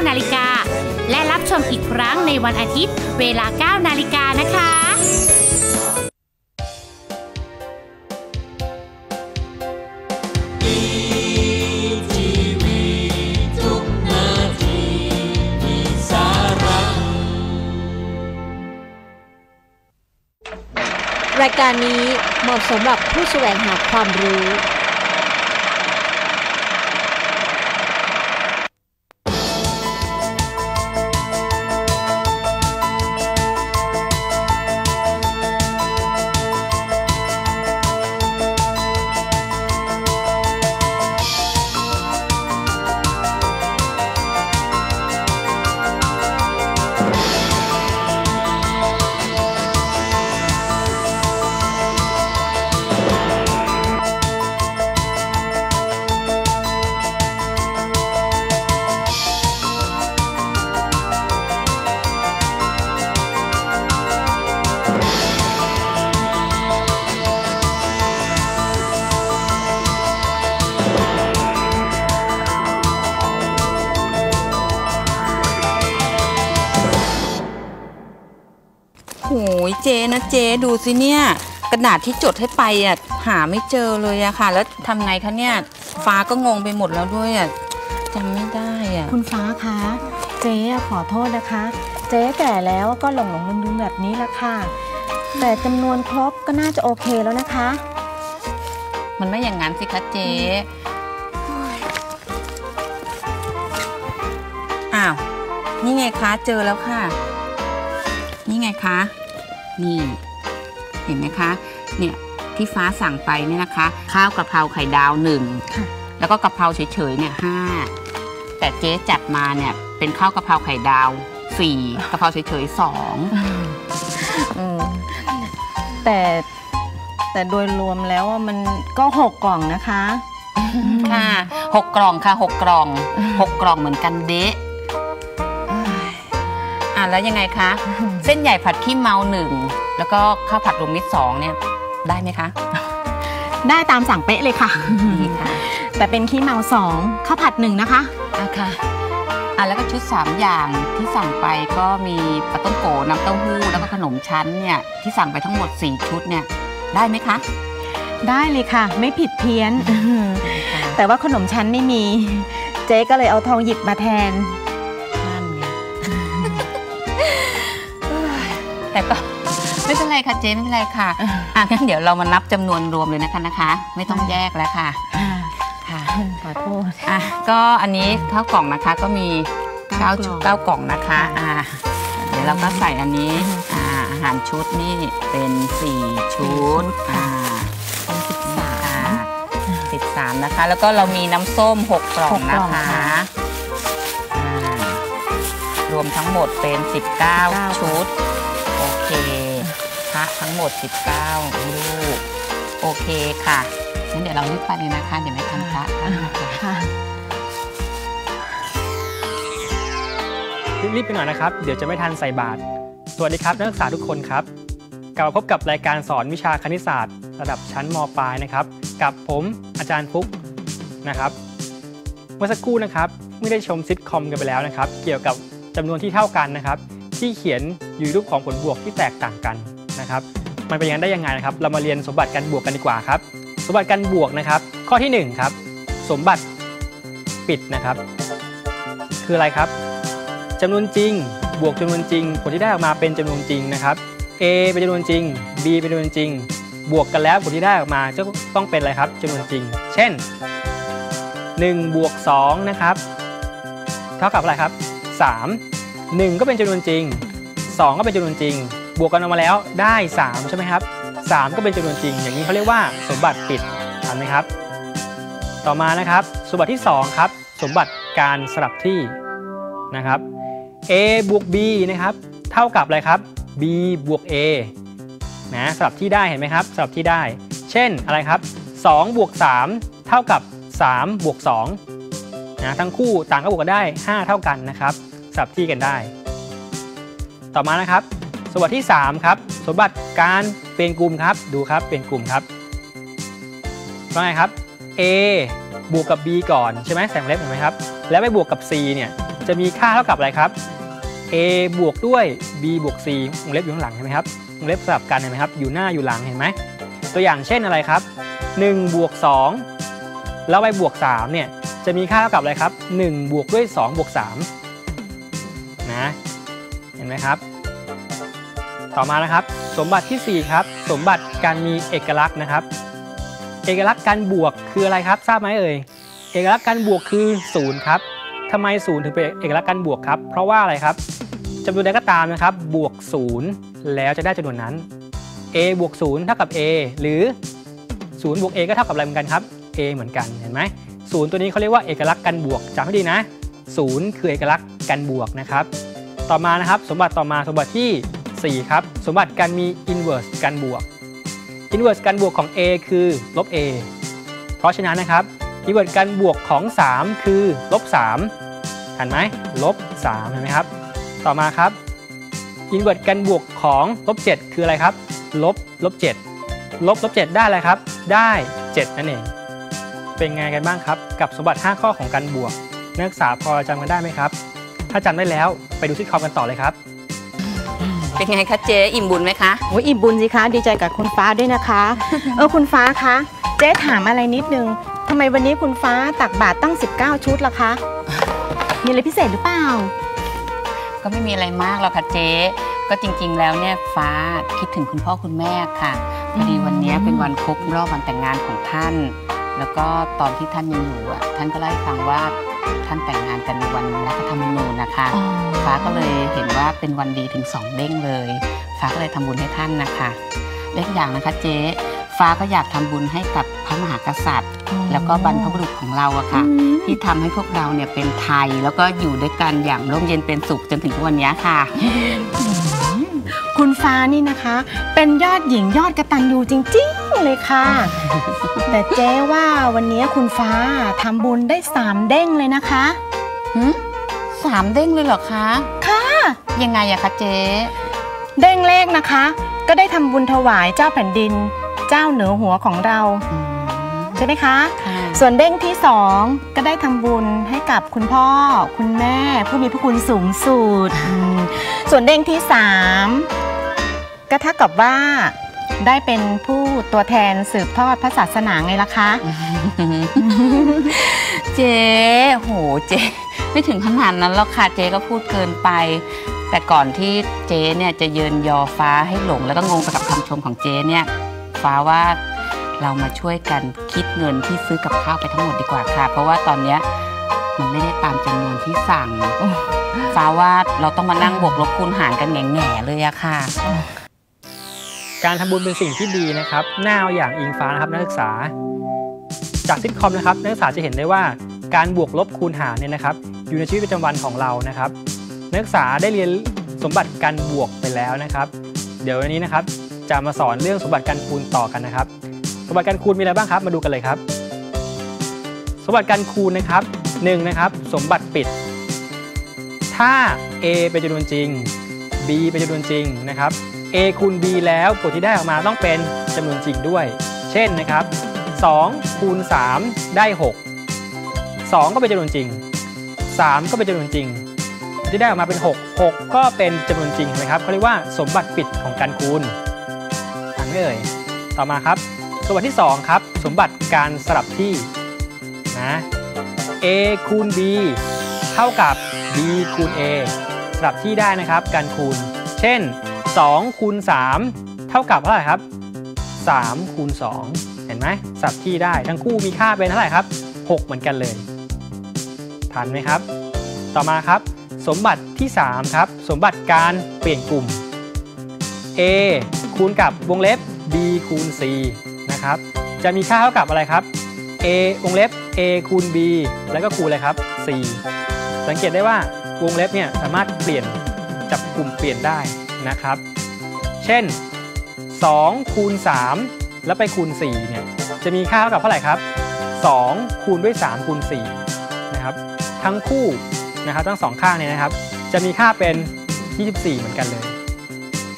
9นาฬิกา และรับชมอีกครั้งในวันอาทิตย์ เวลา 9 นาฬิกานะคะรายการนี้เหมาะสำหรับผู้แสวงหาความรู้ เจนะเจดูสิเนี่ยกระดาษที่จดให้ไปอะหาไม่เจอเลยอะค่ะ แล้วทำไงคะเนี่ยฟ้าก็งงไปหมดแล้วด้วยอะจำไม่ได้อะคุณฟ้าคะเจ๊อะขอโทษนะคะ เจ๊แก่แล้วก็หลงหลงลืมลืมๆแบบนี้ละค่ะ แต่จำนวนครบก็น่าจะโอเคแล้วนะคะ มันไม่อย่างนั้นสิคะเจอ้าวนี่ไงคะเจอแล้วค่ะ นี่ไงคะ นี่ เห็นไหมคะ เนี่ยที่ฟ้าสั่งไปเนี่ยนะคะ ข้าวกะเพราไข่ดาวหนึ่งค่ะแล้วก็กะเพราเฉยๆเนี่ยห้าแต่เจ๊จัดมาเนี่ยเป็นข้าวกะเพราไข่ดาวสี่กะเพราเฉยๆสองอืมแต่แต่โดยรวมแล้วอะมันก็หกกล่องนะคะ ค่ะหกกล่องค่ะหกกล่องหกกล่องเหมือนกันเดะอะ แล้วยังไงคะ เส้นใหญ่ผัดขี้เมาหนึ่งแล้วก็ข้าวผัดรวมมิตรสองเนี่ยได้ไหมคะ ได้ตามสั่งเป๊ะเลยค่ะดีค่ะ แต่เป็นขี้เมาสองข้าวผัดหนึ่งนะคะอะค่ะอะแล้วก็ชุด 3 อย่างที่สั่งไปก็มีปลาต้มโกน้ำเต้าหู้แล้วก็ขนมชั้นเนี่ยที่สั่งไปทั้งหมด 4 ชุดเนี่ยได้ไหมคะได้เลยค่ะ ไม่ผิดเพี้ยน แต่ว่าขนมชั้นไม่มี เจ๊ก็เลยเอาทองหยิบมาแทนนั่น แต่ก็ไม่เป็นไรค่ะเจ๊ไม่เป็นไรค่ะอะงั้นเดี๋ยวเรามานับจำนวนรวมเลยนะคะนะคะ ไม่ต้องแยกแล้วค่ะค่ะขอโทษอะก็อันนี้ข้าวกล่องนะคะก็มีเก้าเก้ากล่ชุอดงเก้ากล่องนะคะอ่าเดี๋ยวเราก็ใส่อันนี้อือฮึอ่าอาหารชุดนี่เป็นสี่ชุดชุดค่ะอ่าเป็นสิบสามสิบสามนะคะ แล้วก็เรามีน้ำส้มหกกล่องหกกล่นะองคะค่ะอ่ารวมทั้งหมดเป็น 19 ชุดโอเคพ ระทั้งหมด 19 ลูก โอเคค่ะ งั้นเดี๋ยวเรารีบไปเลยนะคะ เดี๋ยวไม่ทันพระท่านนะคะค่ะรีบๆไปหน่อยนะครับ เดี๋ยวจะไม่ทันใส่บาตรสวัสดีครับนักศึกษาทุกคนครับ กลับมาพบกับรายการสอนวิชาคณิตศาสตร์ ระดับชั้นมปลายนะครับ กับผมอาจารย์ฟุกนะครับ เมื่อสักครู่นะครับไม่ได้ชมซิทคอมกันไปแล้วนะครับ เกี่ยวกับจำนวนที่เท่ากันนะครับ ที่เขียนอยู่ในรูปของผลบวกที่แตกต่างกัน นะครับมันเป็นอย่างนั้นได้ยังไงนะครับ เรามาเรียนสมบัติการบวกกันดีกว่าครับ สมบัติการบวกนะครับ ข้อที่หนึ่งครับสมบัติปิดนะครับ คืออะไรครับจำนวนจริง บวกจำนวนจริง ผลที่ได้ออกมาเป็นจำนวนจริงนะครับ A เป็นจำนวนจริง B เป็นจำนวนจริง บวกกันแล้วผลที่ได้ออกมาจะต้องเป็นอะไรครับจำนวนจริง เช่น1บวก2นะครับเท่ากับอะไรครับ 3 1 ก็เป็นจำนวนจริง 2 ก็เป็นจำนวนจริง บวกกันออกมาแล้วได้ 3 ใช่ไหมครับ 3 ก็เป็นจำนวนจริง อย่างนี้เขาเรียกว่าสมบัติปิดทันไหมครับ ต่อมานะครับสมบัติที่สองครับ สมบัติการสลับที่นะครับ a บวก b นะครับ เท่ากับอะไรครับ b บวก a นะสลับที่ได้เห็นไหมครับสลับที่ได้ เช่นอะไรครับ2บวก3เท่ากับ3บวก2นะทั้งคู่ต่างก็บวกกันได้ 5 เท่ากันนะครับสลับที่กันได้ ต่อมานะครับ สมบัติที่ 3 ครับ สมบัติการเป็นกลุ่มครับ ดูครับ เป็นกลุ่มครับว่าไงครับ a บวกกับ b ก่อนใช่ไหมแสงเล็บเห็นไหมครับ แล้วไปบวกกับ c เนี่ยจะมีค่าเท่ากับอะไรครับ a บวกด้วย b บวก c วงเล็บอยู่ข้างหลังเห็นไหมครับวงเล็บสลับกันเห็นไหมครับอยู่หน้าอยู่หลังเห็นไหมตัวอย่างเช่นอะไรครับ1บวก2แล้วไปบวก3เนี่ยจะมีค่าเท่ากับอะไรครับ1บวกด้วย2บวก3นะเห็นไหมครับ ต่อมานะครับ สมบัติทีสี่ 4 ครับ สมบัติการมีเอกลักษณ์นะครับ เอกลักษณ์การบวกคืออะไรครับ ทราบไหมเอ่ยเอกลักษณ์การบวกคือ0ครับทำไม0ถึงเป็นเอกลักษณ์การบวกครับ เพราะว่าอะไรครับจำนวนใดก็ตามนะครับ บวก0แล้วจะได้จำนวนนั้น a บวก0เท่ากับ a หรือ0บวก a ก็เท่ากับอะไรเหมือนกันครับ a เหมือนกันเห็นไหมศูนย์ตัวนี้เขาเรียกว่าเอกลักษณ์การบวกจำให้ดีนะ0คือเอกลักษณ์การบวกนะครับ ต่อมานะครับ สมบัติต่อมาสมบัติที่ 4 ครับ สมบัติการมี inverse การบวก inverse การบวกของ a คือลบ a เพราะฉะนั้นนะครับ inverse การบวกของ 3 คือลบ3ทันไหมลบ3เห็นไหมครับ ต่อมาครับ inverse การบวกของลบ7คืออะไรครับ ลบลบ7ลบลบ7ได้อะไรครับ ได้ 7 นั่นเอง เป็นไงกันบ้างครับ กับสมบัติ 5 ข้อของการบวก นักศึกษาพอจำกันได้ไหมครับ ถ้าจำได้แล้วไปดูซิทคอมกันต่อเลยครับ เป็นไงคะเจ๊อิ่มบุญไหมคะโอ้ยอิ่มบุญสิคะ ดีใจกับคุณฟ้าด้วยนะคะ เออคุณฟ้าคะ เจ๊ถามอะไรนิดนึงทำไมวันนี้คุณฟ้าตักบาตรตั้ง 19 ชุดล่ะคะ มีอะไรพิเศษหรือเปล่า ก็ไม่มีอะไรมากหรอกค่ะเจ๊ก็จริง ๆ แล้วเนี่ยฟ้าคิดถึงคุณพ่อคุณแม่ค่ะพอดีวันเนี้ยเป็นวันครบรอบวันแต่งงานของท่าน แล้วก็ตอนที่ท่านยังอยู่อะท่านก็เล่าให้ฟังว่า ท่านแต่งงานกันในวันรัฐธรรมนูญนะคะ ฟ้าก็เลยเห็นว่าเป็นวันดีถึงสองเด้งเลย ฟ้าก็เลยทำบุญให้ท่านนะคะเล็กอย่างนะคะเจ๊ฟ้าก็อยากทำบุญให้กับพระมหากษัตริย์ แล้วก็บรรพบุรุษของเราอะค่ะ ที่ทำให้พวกเราเนี่ยเป็นไทยแล้วก็อยู่ด้วยกันอย่างร่มเย็นเป็นสุขจนถึงทุกวันนี้ค่ะ คุณฟ้านี่นะคะ เป็นยอดหญิงยอดกระตันยูจริงๆเลยค่ะ แต่เจ๊ว่าวันนี้คุณฟ้าทำบุญได้สามเด้งเลยนะคะหืมสามเด้งเลยเหรอคะ ค่ะ ยังไงอะคะเจ๊เด้งเลขนะคะ ก็ได้ทำบุญถวายเจ้าแผ่นดิน เจ้าเหนือหัวของเราอืมใช่ไหมคะค่ะส่วนเด้งที่สองก็ได้ทำบุญให้กับคุณพ่อ คุณแม่ผู้มีพระคุณสูงสุดอืมส่วนเด้งที่สาม ก็เท่ากับว่าได้เป็นผู้ตัวแทนสืบทอดพระศาสนาไงล่ะคะ เจ๊โหเจ๊ไม่ถึงขนาดนั้นหรอกค่ะเจ๊ก็พูดเกินไป แต่ก่อนที่เจ๊เนี่ยจะเยินยอฟ้าให้หลง แล้วก็งงไปกับคำชมของเจ๊เนี่ย ฟ้าว่าเรามาช่วยกันคิดเงินที่ซื้อกับข้าวไปทั้งหมดดีกว่าค่ะ เพราะว่าตอนเนี้ยมันไม่ได้ตามจำนวนที่สั่ง ฟ้าว่าเราต้องมานั่งบวกลบคูณหารกันแง่ๆเลยอะค่ะ การทำบุญเป็นสิ่งที่ดีนะครับน่าอย่างอิงฟ้านะครับนักศึกษา จากซิทคอมนะครับนักศึกษาจะเห็นได้ว่าการบวกลบคูณหารเนี่ยนะครับ อยู่ในชีวิตประจำวันของเรานะครับ นักศึกษาได้เรียนสมบัติการบวกไปแล้วนะครับ เดี๋ยววันนี้นะครับจะมาสอนเรื่องสมบัติการคูณต่อกันนะครับ สมบัติการคูณมีอะไรบ้างครับ มาดูกันเลยครับ สมบัติการคูณนะครับหนึ่งนะครับสมบัติปิด ถ้า a เป็นจำนวนจริง b เป็นจำนวนจริงนะครับ a คูณ b แล้วผลที่ได้ออกมาต้องเป็นจำนวนจริงด้วย เช่นนะครับ2คูณ3ได้ 6 2 ก็เป็นจำนวนจริง 3 ก็เป็นจำนวนจริง ที่ได้ออกมาเป็น 6 6 ก็เป็นจำนวนจริงนะครับเขาเรียกว่าสมบัติปิดของการคูณอ่านไม่เอ่ยต่อมาครับสมบัติที่ 2 ครับ สมบัติการสลับที่นะ a คูณ b เท่ากับ b คูณ a สลับที่ได้นะครับ การคูณ เช่น 2คูณ3เท่ากับเท่าไหร่ครับ3คูณ2เห็นไหมสับที่ได้ทั้งคู่มีค่าเป็นเท่าไหร่ครับ 6 เหมือนกันเลยทันไหมครับ ต่อมาครับ สมบัติที่ 3 ครับ สมบัติการเปลี่ยนกลุ่ม a คูณกับวงเล็บ b คูณ c นะครับ จะมีค่าเท่ากับอะไรครับ a วงเล็บ a คูณ b แล้วก็คูณอะไรครับ c สังเกตได้ว่าวงเล็บเนี่ยสามารถเปลี่ยนจับกลุ่มเปลี่ยนได้ นะครับ เช่น2คูณ3แล้วไปคูณ4เนี่ยจะมีค่าเท่ากับเท่าไหร่ครับ2คูณด้วย3คูณ4นะครับทั้งคู่นะครับทั้งสองข้างเนี่ยนะครับ จะมีค่าเป็น 24 เหมือนกันเลย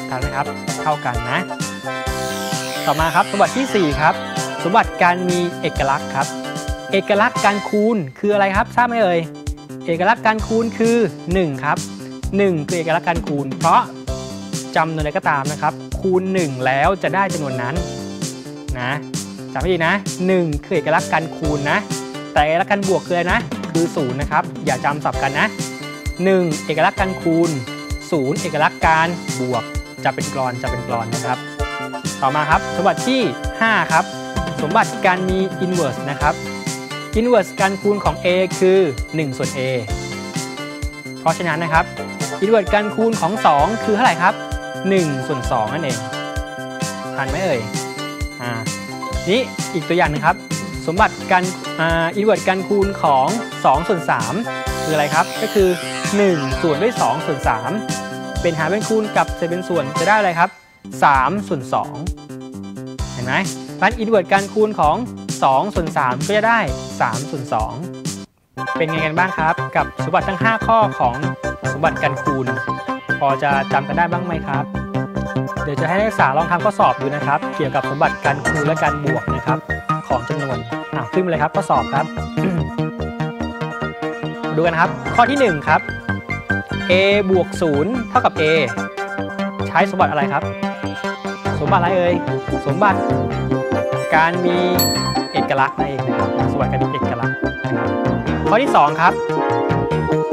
ทันไหมครับเท่ากันนะ ต่อมาครับสมบัติที่ 4 ครับ สมบัติการมีเอกลักษณ์ครับ เอกลักษณ์การคูณคืออะไรครับทราบไหมเอ่ยเเอกลักษณ์การคูณคือ 1 ครับ 1 คือเอกลักษณ์การคูณ เพราะ จำนวนใดก็ตามนะครับ คูณ 1 แล้วจะได้จำนวนนั้นนะจำให้ดีนะ 1 คือเอกลักษณ์การคูณนะ แต่เอกลักษณ์การบวกคืออะไรนะ คือ0นะครับ อย่าจำสับกันนะ 1 เอกลักษณ์การคูณ 0 เอกลักษณ์การบวกจะเป็นกรอนจะเป็นกรอนนะครับ ต่อมาครับสมบัติที่ 5 ครับ สมบัติการมี inverse นะครับ inverse การคูณของ a คือ 1 ส่วน a เพราะฉะนั้นนะครับ inverse การคูณของ 2 คือเท่าไหร่ครับ 1ส่วน2นั่นเองทันไหมเอ่ยอ่านี่อีกตัวอย่างหนึงครับ สมบัติการอ่า inverse การคูณของ2ส่วน3คืออะไรครับ ก็คือ 1 ส่วนด้วย2ส่วน3เป็นหารเป็นคูณกับเศษเป็นส่วนจะได้อะไรครับ3ส่วน2เห็นไหมการอินเวอร์การคูณของ 2 ส่วน 3 ก็จะได้ 3 ส่วน 2 เป็นไงกันบ้างครับ กับสมบัติทั้ง 5 ข้อของสมบัติการคูณ อจะจำกันได้บ้างไหมครับ เดี๋ยวจะให้นักศึกษาลองทำข้อสอบดูนะครับ เกี่ยวกับสมบัติการคูณและการบวกนะครับ ของจำนวนอะขึ้นมาเลยครับข้อสอบครับ ดูกันนะครับ ข้อที่ 1 ครับ a บวก 0 เท่ากับ a ใช้สมบัติอะไรครับ สมบัติอะไรเอ่ยสมบัติการมีเอกลักษณ์นั่นเองนะครับสมบัติการมีเอกลักษณ์นะครับข้อที่ 2 ครับ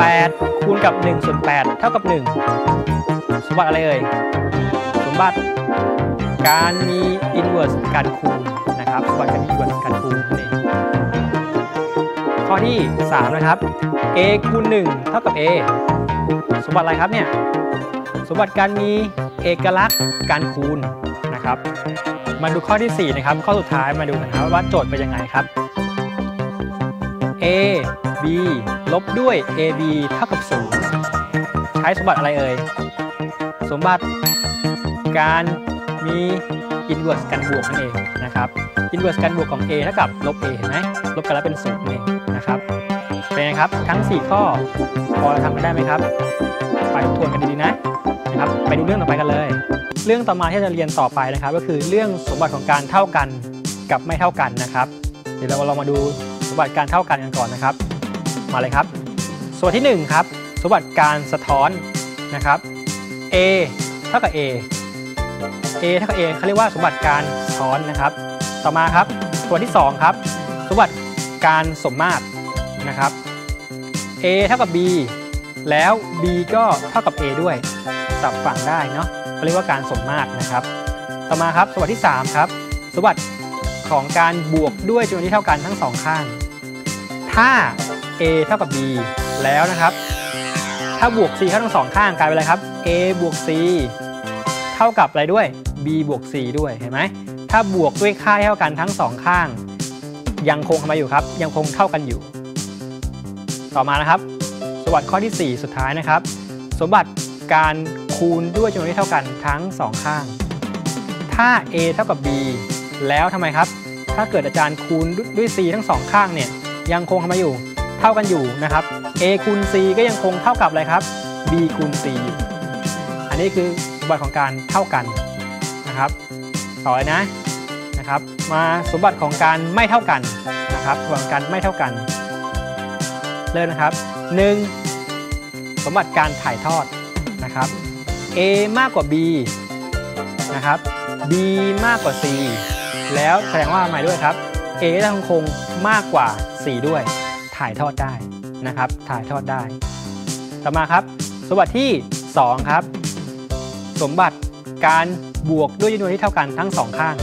8 คูณกับ1ส่วน8เท่ากับ 1 สมบัติอะไรเอ่ย สมบัติการมี inverse การคูณนะครับ สมบัติการมี inverse การคูณนั่ข้อที่ 3 นะครับ a คูณ1เท่ากับ a สมบัติอะไรครับเนี่ย สมบัติการมีเอกลักษณ์การคูณนะครับ มาดูข้อที่ 4 นะครับ ข้อสุดท้ายมาดูกันครับว่าโจทย์เป็นยังไงครับ a b ลบด้วย ab เท่ากับ0ใช้สมบัติอะไรเอ่ย สมบัติการมี inverse การบวกนั่นเองนะครับ inverse การบวกของ a เท่ากับลบ a เห็นไหมลบกันแล้วเป็น0นั่นเองนะครับ เป็นไงครับ ทั้ง 4 ข้อพอทำกันได้ไหมครับ ไปทบทวนกันดีๆนะนะครับไปดูเรื่องต่อไปกันเลย เรื่องต่อมาที่จะเรียนต่อไปนะครับ ก็คือเรื่องสมบัติของการเท่ากันกับไม่เท่ากันนะครับ เดี๋ยวเราลองมาดูสมบัติการเท่ากันกันก่อนนะครับ มาเลยครับ ส่วนที่ 1 ครับ สมบัติการสะท้อนนะครับ a เท่ากับ a a เท่ากับ a เขาเรียกว่าสมบัติการสะท้อนนะครับ ต่อมาครับส่วนที่ 2 ครับ สมบัติการสมมาตรนะครับ a เท่ากับ b แล้ว b ก็เท่ากับ a ด้วยสับฝั่งได้เนาะเขาเรียกว่าการสมมาตรนะครับ ต่อมาครับสมบัติที่ 3 ครับ สมบัติของการบวกด้วยจำนวนที่เท่ากันทั้งสองข้าง ถ้า a เท่ากับ b แล้วนะครับ ถ้าบวก c เข้าทั้งสองข้างกลายเป็นอะไรครับ a บวก c เท่ากับอะไรด้วย b บวก c ด้วยเห็นไหมถ้าบวกด้วยค่าเท่ากันทั้งสองข้าง ยังคงทำไมอยู่ครับ ยังคงเท่ากันอยู่ ต่อมานะครับ สมบัติข้อที่ 4 สุดท้ายนะครับ สมบัติการคูณด้วยจำนวนที่เท่ากันทั้งสองข้าง ถ้า a เท่ากับ b แล้วทำไมครับ ถ้าเกิดอาจารย์คูณด้วย c ทั้งสองข้างเนี่ยยังคงทำไมอยู่ เท่ากันอยู่นะครับ a คูณ c ก็ยังคงเท่ากับอะไรครับ b คูณ c อยู่อันนี้คือสมบัติของการเท่ากันนะครับ ต่อเลยนะนะครับ มาสมบัติของการไม่เท่ากันนะครับสมบัติการไม่เท่ากัน เริ่มนะครับ 1. สมบัติการถ่ายทอดนะครับ a มากกว่า b นะครับ b มากกว่า c แล้วแสดงว่าหมายด้วยครับ a ก็ต้องคงมากกว่า c ด้วย ถ่ายทอดได้นะครับ ถ่ายทอดได้ ต่อมาครับ สมบัติที่ 2 ครับ สมบัติการบวกด้วยจำนวนที่เท่ากันทั้งสองข้าง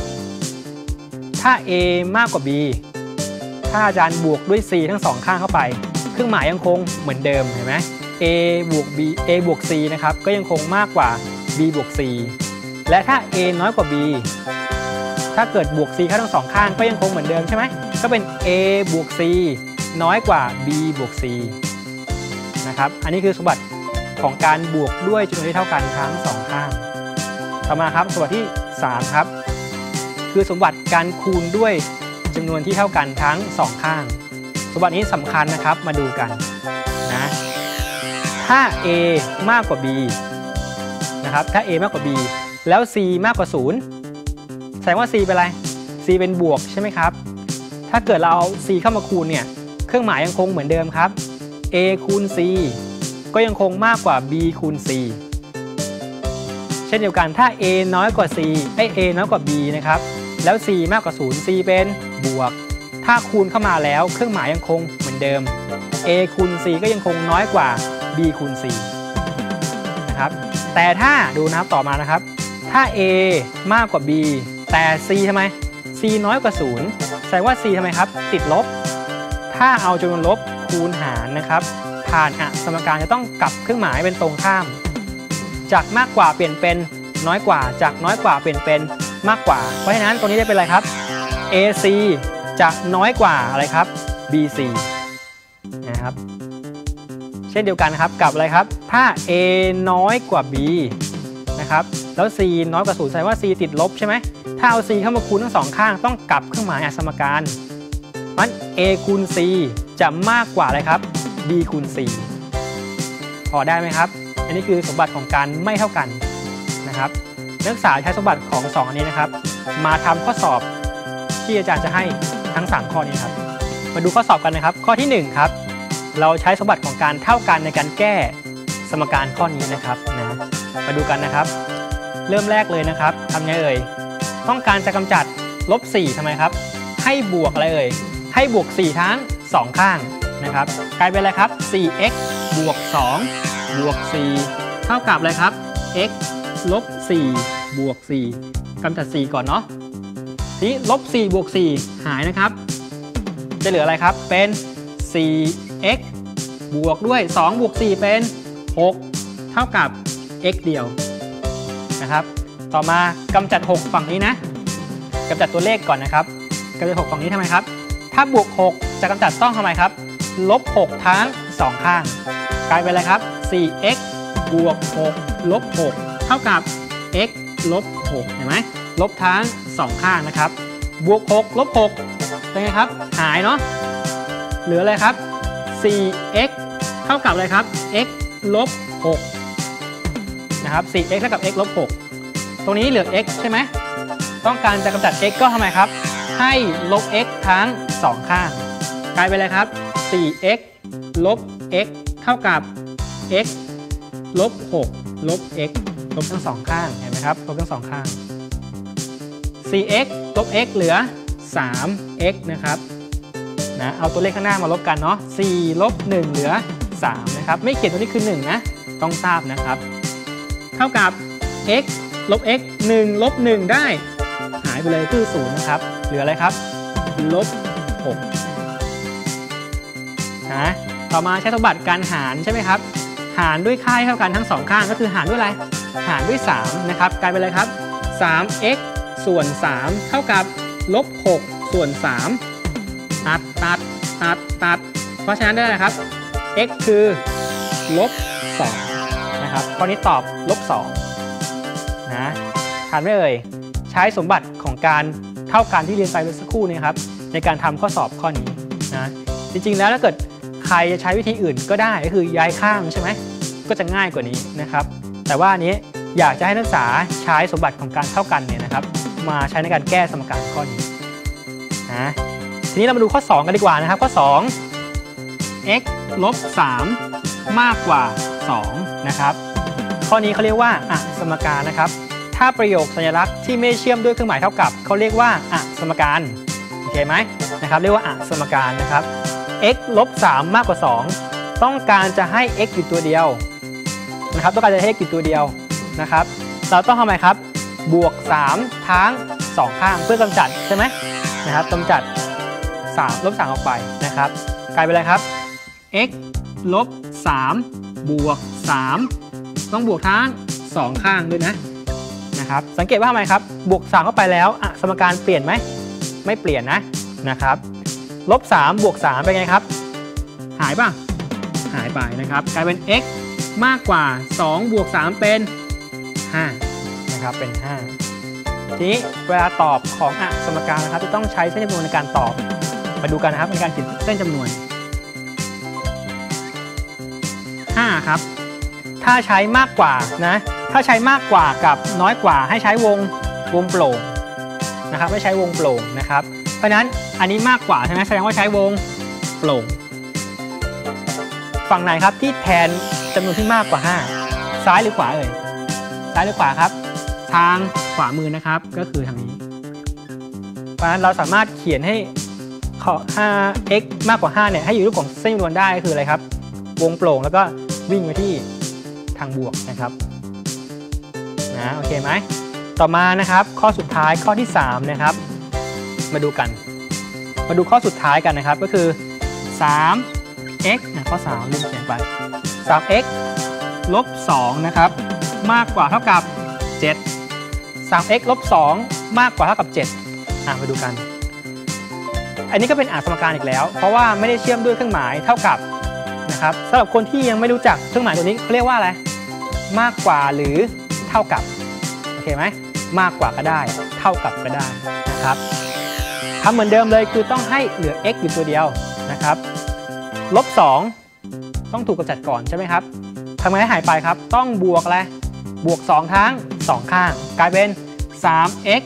ถ้า a มากกว่า b ถ้าอาจารย์บวกด้วย c ทั้งสองข้างเข้าไป เครื่องหมายยังคงเหมือนเดิมเห็นไหม a บวก b a บวก c นะครับ ก็ยังคงมากกว่า b บวก c และถ้า a น้อยกว่า b ถ้าเกิดบวก c เข้าทั้งสองข้างก็ยังคงเหมือนเดิมใช่ไหม ก็เป็น a บวก c น้อยกว่า b บวก c นะครับ อันนี้คือสมบัติของการบวกด้วยจำนวนที่เท่ากันทั้งสองข้าง ต่อมาครับสมบัติที่ 3 ครับ คือสมบัติการคูณด้วยจำนวนที่เท่ากันทั้งสองข้าง สมบัตินี้สำคัญนะครับมาดูกันนะถ้า a มากกว่า b นะครับ ถ้า a มากกว่า b แล้ว c มากกว่า 0 แสดงว่า c เป็นอะไร c เป็นบวกใช่ไหมครับ ถ้าเกิดเราเอา c เข้ามาคูณเนี่ย เครื่องหมายยังคงเหมือนเดิมครับ a คูณ c ก็ยังคงมากกว่า b คูณ c เช่นเดียวกันถ้า a น้อยกว่า c ไอ้ a น้อยกว่า b นะครับ แล้ว c มากกว่า 0 c เป็นบวก ถ้าคูณเข้ามาแล้วเครื่องหมายยังคงเหมือนเดิม a คูณ c ก็ยังคงน้อยกว่า b คูณ c นะครับ แต่ถ้าดูนะครับต่อมานะครับ ถ้า a มากกว่า b แต่ c ทำไม c น้อยกว่า 0 แสดงว่า c ทำไมครับ ติดลบ ถ้าเอาจำนวนลบคูณหารนะครับ ผ่านอะสมการจะต้องกลับเครื่องหมายเป็นตรงข้าม จากมากกว่าเปลี่ยนเป็นน้อยกว่า จากน้อยกว่าเปลี่ยนเป็นมากกว่า เพราะฉะนั้นตรงนี้จะเป็นอะไรครับ AC จะน้อยกว่าอะไรครับ BC นะครับ เช่นเดียวกันนะครับกับอะไรครับ ถ้า A น้อยกว่า B นะครับ แล้ว C น้อยกว่า0แสดงว่า C ติดลบใช่ไหมถ้าเอา C เข้ามาคูณทั้งสองข้างต้องกลับเครื่องหมายอสมการ มัน A คูณ C จะมากกว่าอะไรครับ B คูณ C พอได้ไหมครับ อันนี้คือสมบัติของการไม่เท่ากันนะครับนักศึกษาใช้สมบัติของ 2 อันนี้นะครับ มาทำข้อสอบที่อาจารย์จะให้ทั้ง 3 ข้อนี้ครับ มาดูข้อสอบกันนะครับ ข้อทีหนึ่1ครับเราใช้สมบัติของการเท่ากันในการแก้สมการข้อนี้นะครับนะมาดูกันนะครับ เริ่มแรกเลยนะครับทำไงเอ่ยต้องการจะกำจัดลบ4ทำไมครับ ให้บวกอะไรเอ่ย ให้บวก 4 ทั้ง 2 ข้างนะครับกลายเป็นอะไรครับ 4x บวก 2 บวก 4 เท่ากับอะไรครับ x ลบ 4 บวก 4กำจัด 4 ก่อนเนาะทีลบ 4 บวก 4 หายนะครับ จะเหลืออะไรครับ เป็น 4x บวกด้วย 2 บวก 4 เป็น 6 เท่ากับ x เดียวนะครับ ต่อมากำจัด 6 ฝั่งนี้นะกำจัดตัวเลขก่อนนะครับกำจัด 6 ฝั่งนี้ทำไมครับ ถ้าบวก 6 จะกำจัดต้องทำไมครับ ลบ 6 ทั้ง 2 ข้าง กลายเป็นอะไรครับ 4x บวก 6 ลบ 6 เท่ากับ x ลบ 6 เห็นไหม ลบทั้ง 2 ข้างนะครับ บวก 6 ลบ 6 เป็นไงครับ หายเนาะ เหลืออะไรครับ 4x เท่ากับอะไรครับ x ลบ 6 นะครับ 4x เท่ากับ x ลบ 6 ตรงนี้เหลือ x ใช่ไหม ต้องการจะกำจัด x ก็ทำไมครับ ให้ลบ x ทั้ง 2 ข้าง กลายเป็นอะไรครับ 4x ลบ x เท่ากับ x ลบ 6 ลบ x ลบทั้งสองข้าง เห็นไหมครับ ลบทั้งสองข้าง 4x ลบ x เหลือ 3x นะครับนะเอาตัวเลขข้างหน้ามาลบกันเนาะ4ลบ 1 เหลือ 3 นะครับ ไม่เขียนตัวนี้คือ 1 นะ ต้องทราบนะครับ เท่ากับ x ลบ x 1 ลบ 1 ได้ หายไปเลยคือ 0 นะครับ เหลืออะไรครับลบ6นะต่อมาใช้สมบัติการหารใช่ไหมครับ หารด้วยค่าที่เท่ากันทั้งสองข้างก็คือหารด้วยอะไร หารด้วย3นะครับกลายเป็นอะไรครับ 3x ส่วน 3 เท่ากับลบ6ส่วน 3 ตัดตัดตัดตัด เพราะฉะนั้นได้อะไรครับ x คือลบ2นะครับข้อนี้ตอบลบ2นะทันไหมเอ่ย ใช้สมบัติของการ เท่ากันที่เรียนไปเมื่อสักครู่นี้ครับในการทำข้อสอบข้อนี้นะจริงๆแล้วถ้าเกิดใครจะใช้วิธีอื่นก็ได้ก็คือย้ายข้างใช่ไหมก็จะง่ายกว่านี้นะครับ แต่ว่าอันนี้อยากจะให้นักศึกษาใช้สมบัติของการเท่ากันเนี่ยนะครับ มาใช้ในการแก้สมการข้อนี้นะทีนี้เรามาดูข้อ 2 กันดีกว่านะครับ ข้อ 2 x ลบ3มากกว่า 2 นะครับ ข้อนี้เขาเรียกว่าอะสมการนะครับ ถ้าประโยคสัญลักษณ์ที่ไม่เชื่อมด้วยเครื่องหมายเท่ากับเขาเรียกว่าอะสมการโอเคไหมนะครับเรียกว่าอะสมการนะครับ x ลบ3มากกว่า 2 ต้องการจะให้ x อยู่ตัวเดียวนะครับต้องการจะให้ x อยู่ตัวเดียวนะครับ เราต้องทำไมครับ บวก 3 ทั้ง 2 ข้างเพื่อกำจัดใช่ไหมนะครับกำจัด3ลบ3ออกไปนะครับ กลายเป็นอะไรครับ x ลบ3บวก 3 ต้องบวกทั้ง 2 ข้างด้วยนะ นะครับ สังเกตว่าทำไมครับ บวก 3 เข้าไปแล้วอะสมการเปลี่ยนไหม ไม่เปลี่ยนนะนะครับลบ3บวก3เป็นไงครับ หายป่ะ หายไปนะครับ กลายเป็น x มากกว่า 2 บวก 3 เป็น 5 นะครับ เป็น 5 ทีนี้เวลาตอบของอะสมการนะครับ จะต้องใช้เส้นจำนวนในการตอบ มาดูกันนะครับในการเขียนเส้นจำนวน 5 ครับ ถ้าใช้มากกว่านะถ้าใช้มากกว่ากับน้อยกว่าให้ใช้วงวงโปร่งนะครับไม่ใช้วงโปร่งนะครับ เพราะนั้นอันนี้มากกว่าใช่ไหมแสดงว่าใช้วงโปร่งฝั่งไหนครับที่แทนจำนวนที่มากกว่า 5 ซ้ายหรือขวาเอ่ยซ้ายหรือขวาครับ ทางขวามือนะครับก็คือทางนี้ เพราะฉะนั้นเราสามารถเขียนให้ขอ 5x มากกว่า 5 เนี่ยให้อยู่รูปของเส้นจำนวนได้ก็คืออะไรครับ วงโปร่งแล้วก็วิ่งไปที่ ทางบวกนะครับนะโอเคไหมต่อมานะครับ ข้อสุดท้ายข้อที่ 3 นะครับ มาดูกัน มาดูข้อสุดท้ายกันนะครับก็คือ 3x นะข้อ3ลืมเขียนไป 3x ลบ2นะครับ มากกว่าเท่ากับ 7 3x ลบ2มากกว่าเท่ากับ 7 อะมาดูกัน อันนี้ก็เป็นอ่านสมการอีกแล้ว เพราะว่าไม่ได้เชื่อมด้วยเครื่องหมายเท่ากับนะครับสำหรับคนที่ยังไม่รู้จักเครื่องหมายตัวนี้เขาเรียกว่าอะไร มากกว่าหรือเท่ากับโอเคไหมมากกว่าก็ได้ เท่ากับก็ได้นะครับทำเหมือนเดิมเลยคือต้องให้เหลือ x อยู่ตัวเดียวนะครับลบ2ต้องถูกกำจัดก่อนใช่ไหมครับทำไงให้หายไปครับ ต้องบวกอะไรบวก 2 ทั้ง 2 ข้าง กลายเป็น 3x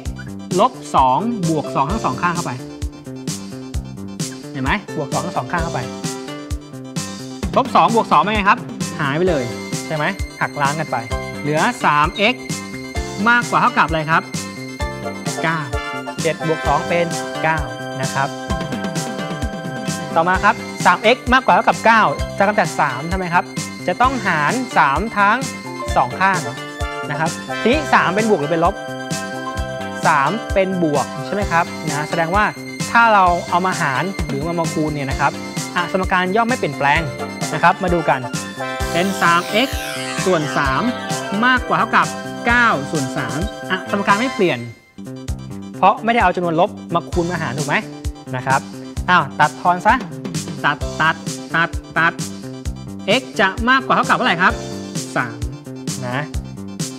ลบ 2 บวก 2 ทั้ง 2 ข้างเข้าไป เห็นไหมบวก 2 ทั้ง 2 ข้างเข้าไป ลบ 2 บวก2เป็นไงครับ หายไปเลย ใช่ไหม หักล้างกันไป เหลือ 3x มากกว่าเท่ากับอะไรครับ 9 7บวก2เป็น 9 นะครับ ต่อมาครับ 3x มากกว่าเท่ากับ 9 จะกำจัด3ทำไมครับ จะต้องหาร 3 ทั้ง 2 ข้างนะครับทีนี้3เป็นบวกหรือเป็นลบ 3 เป็นบวกใช่ไหมครับนะแสดงว่าถ้าเราเอามาหารหรือมามาคูณเนี่ยนะครับอะสมการย่อมไม่เปลี่ยนแปลงนะครับ มาดูกันเป็น 3x ส่วน 3 มากกว่าเท่ากับ 9 ส่วน3อะสมการไม่เปลี่ยน เพราะไม่ได้เอาจำนวนลบมาคูณมาหารถูกไหมนะครับอ้าวตัดทอนซะตัดตัดตัดตัด x จะมากกว่าเท่ากับเท่าไหร่ครับ 3 นะ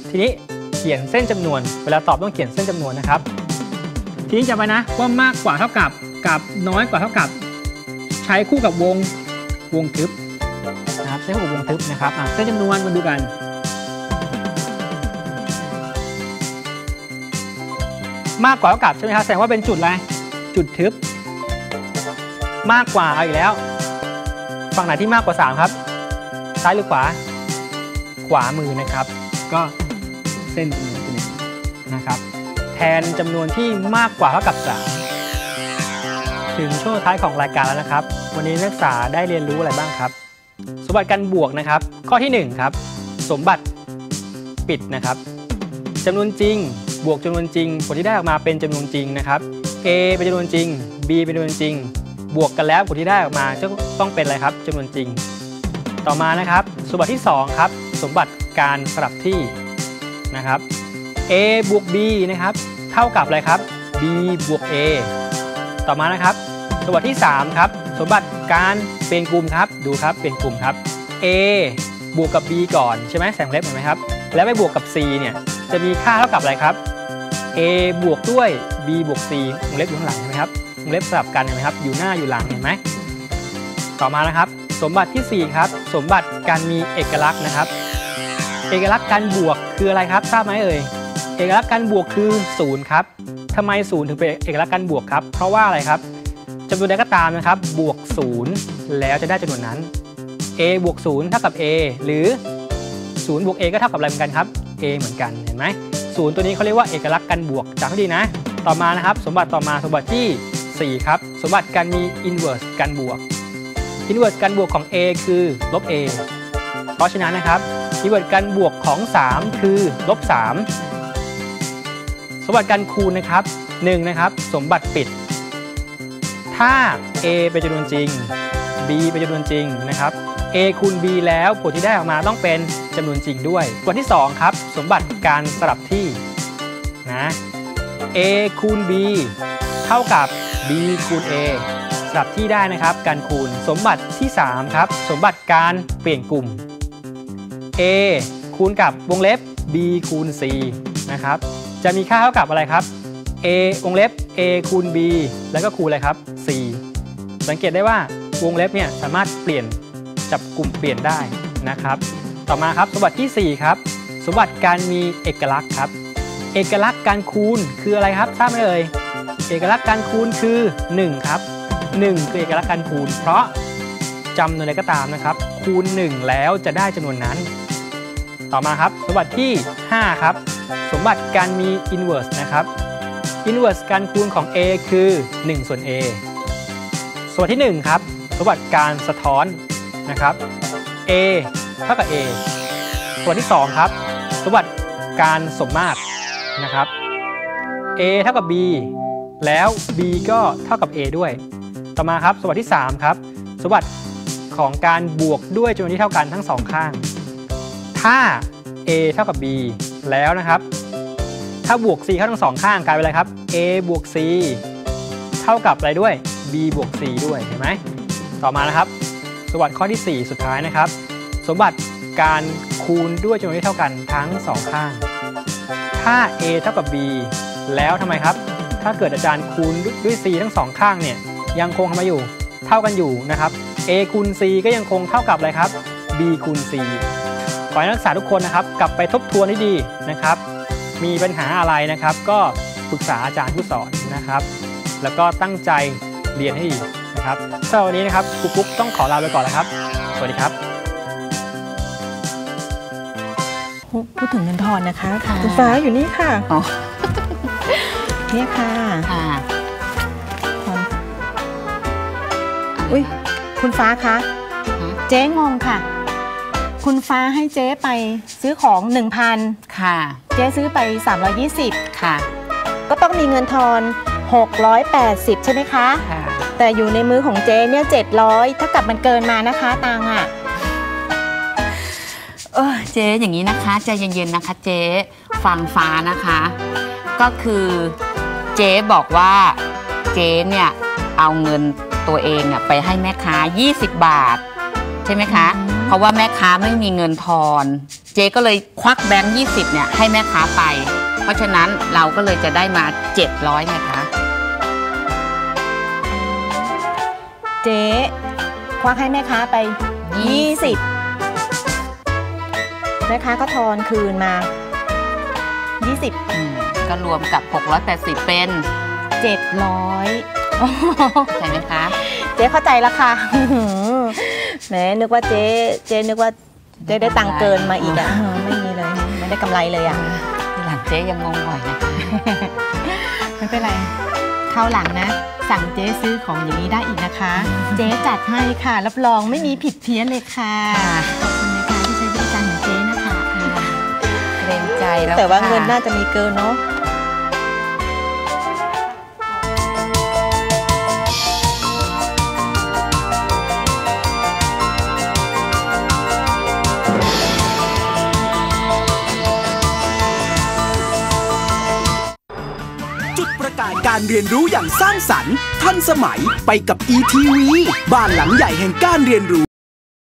ทีนี้เขียนเส้นจำนวน เวลาตอบต้องเขียนเส้นจำนวนนะครับ ทีนี้จำไว้นะว่ามากกว่าเท่ากับกับน้อยกว่าเท่ากับ ใช้คู่กับวงวงทึบ นะครับใช้คู่กับวงทึบนะครับเส้นจำนวนมาดูกันมากกว่าเท่ากับใช่ไหมครับแสดงว่าเป็นจุดอะไรจุดทึบ มากกว่าเอาอีกแล้ว ฝั่งไหนที่มากกว่า 3 ครับ ซ้ายหรือขวา ขวามือนะครับ ก็เส้นจำนวนตัวนี้นะครับ แทนจำนวนที่มากกว่าเท่ากับ 3 ถึงช่วงท้ายของรายการแล้วนะครับ วันนี้นักศึกษาได้เรียนรู้อะไรบ้างครับ สมบัติการบวกนะครับ ข้อที่1ครับสมบัติปิดนะครับจำนวนจริง บวกจำนวนจริง ผลที่ได้ออกมาเป็นจำนวนจริงนะครับ A เป็นจำนวนจริง B เป็นจำนวนจริง บวกกันแล้วผลที่ได้ออกมาจะต้องเป็นอะไรครับจำนวนจริง ต่อมานะครับ สมบัติที่ 2 ครับ สมบัติการสลับที่นะครับ A บวก B นะครับ เท่ากับอะไรครับ B บวก A ต่อมานะครับ สมบัติที่ 3 ครับ สมบัติการเปลี่ยนกลุ่มครับ ดูครับเปลี่ยนกลุ่มครับ A บวกกับ B ก่อนใช่ไหมแสงเล็บเห็นไหมครับ แล้วไปบวกกับ C เนี่ยจะมีค่าเท่ากับอะไรครับ A บวกด้วย B บวก C วงเล็บอยู่ข้างหลังเห็นไหมครับวงเล็บสลับกันเห็นไหมครับ อยู่หน้าอยู่หลังเห็นไหมต่อมานะครับ สมบัติที่ 4 ครับ สมบัติการมีเอกลักษณ์นะครับ เอกลักษณ์การบวกคืออะไรครับทราบไหมเอ่ยเอกลักษณ์การบวกคือ0ครับทำไม0ถึงเป็นเอกลักษณ์การบวกครับ เพราะว่าอะไรครับ จำนวนใดก็ตามนะครับ บวก 0 แล้วจะได้จำนวนนั้น a บวก 0 เท่ากับ a หรือ 0 บวก a ก็เท่ากับอะไรเหมือนกันครับ a เหมือนกันเห็นไหมศูนย์ตัวนี้เขาเรียกว่าเอกลักษณ์การบวกจำให้ดีนะ ต่อมานะครับ สมบัติต่อมาสมบัติที่ 4 ครับ สมบัติการมี inverse การบวก inverse การบวกของ a คือลบ a เพราะฉะนั้นนะครับ inverse การบวกของ 3 คือลบ 3 สมบัติการคูณนะครับ1นะครับ สมบัติปิด ถ้า a เป็นจำนวนจริง b เป็นจำนวนจริงนะครับ a คูณ b แล้วผลที่ได้ออกมาต้องเป็นจำนวนจริงด้วยส่วนที่ 2 ครับ สมบัติการสลับที่นะ a คูณ b เท่ากับ b คูณ a สลับที่ได้นะครับ การคูณสมบัติที่ 3 ครับ สมบัติการเปลี่ยนกลุ่ม a คูณกับวงเล็บ b คูณ c นะครับ จะมีค่าเท่ากับอะไรครับ a วงเล็บ a คูณ b แล้วก็คูณอะไรครับ c สังเกตได้ว่าวงเล็บเนี่ยสามารถเปลี่ยนจับกลุ่มเปลี่ยนได้นะครับ ต่อมาครับสมบัติที่ 4 ครับ สมบัติการมีเอกลักษณ์ครับ เอกลักษณ์การคูณคืออะไรครับทราบไหมเอ่ยเอกลักษณ์การคูณคือ 1 ครับ 1 คือเอกลักษณ์การคูณ เพราะจำนวนใดก็ตามนะครับ คูณ 1 แล้วจะได้จำนวนนั้น ต่อมาครับ สมบัติที่ 5 ครับ สมบัติการมี inverse นะครับ inverse การคูณของ a คือ 1 ส่วน a ส่วนที่ 1 ครับสมบัติการสะท้อนนะครับ a เท่ากับ a ส่วนที่ 2 ครับสมบัติการสมมาตรนะครับ a เท่ากับ b แล้ว b ก็เท่ากับ a ด้วย ต่อมาครับสมบัติที่ 3 ครับสมบัติของการบวกด้วยจำนวนที่เท่ากันทั้งสองข้าง ถ้า a เท่ากับ b แล้วนะครับ ถ้าบวก c เข้าทั้งสองข้างกลายเป็นอะไรครับ a บวก c เท่ากับอะไรด้วย b บวก c ด้วยเห็นไหมต่อมานะครับ สมบัติข้อที่ 4 สุดท้ายนะครับ สมบัติการคูณด้วยจำนวนที่เท่ากันทั้งสองข้าง ถ้า a เท่ากับ b แล้วทำไมครับ ถ้าเกิดอาจารย์คูณด้วย c ทั้งสองข้างเนี่ยยังคงทำไมอยู่ เท่ากันอยู่นะครับ a คูณ c ก็ยังคงเท่ากับอะไรครับ b คูณ c ขอให้นักศึกษาทุกคนนะครับ กลับไปทบทวนให้ดีนะครับ มีปัญหาอะไรนะครับ ก็ปรึกษาอาจารย์ผู้สอนนะครับ แล้วก็ตั้งใจเรียนให้ดีนะครับสำหรับวันนี้นะครับครูปุ๊กต้องขอลาไปก่อนแล้วครับ สวัสดีครับ พูดถึงเงินทอนนะคะค่ะ คุณฟ้าอยู่นี่ค่ะอ๋อ เนี่ยค่ะค่ะทอนอุ้ยคุณฟ้าคะฮะเจ๊งงค่ะ คุณฟ้าให้เจ๊ไปซื้อของ1,000ค่ะเจ๊ซื้อไป 320 ค่ะ ก็ต้องมีเงินทอน 680 ใช่ไหมคะค่ะแต่อยู่ในมือของเจ๊เนี่ย 700 ถ้ากับมันเกินมานะคะตังค์อะเออเจ๊อย่างนี้นะคะใจเย็นๆนะคะ เจ๊ฟังฟ้านะคะ ก็คือเจ๊บอกว่าเจ๊เนี่ยเอาเงินตัวเองอะไปให้แม่ค้า 20 บาท ใช่ไหมคะเพ ราะว่าแม่ค้าไม่มีเงินทอน เจ๊ก็เลยควักแบงค์20เนี่ยให้แม่ค้าไป เพราะฉะนั้นเราก็เลยจะได้มา 700ไงคะ เจ๊ควักให้แม่ค้าไป 20 แม่ค้าก็ทอนคืนมา 20 อืมก็รวมกับ 680 เป็น 700 ใช่ไหมคะ เจ๊เข้าใจแล้วค่ะ แหมนึกว่าเจ๊เจ๊นึกว่าเจ๊ได้ตังค์เกินมาอีกอะเออไม่มีเลยไม่ได้กำไรเลยอะทีหลังเจ๊ยังงงบ่อยนะคะ ไม่เป็นไรคราวหลังนะ สั่งเจ๊ซื้อของอย่างนี้ได้อีกนะคะ เจ๊จัดให้ค่ะ รับรองไม่มีผิดเพี้ยนเลยค่ะ ขอบคุณนะคะที่ใช้บริการของเจ๊นะคะ เกรงใจแล้วแต่ว่าค่ะ เงินน่าจะมีเกินเนาะ การเรียนรู้อย่างสร้างสรรค์ทันสมัยไปกับ ETV บ้านหลังใหญ่แห่งการเรียนรู้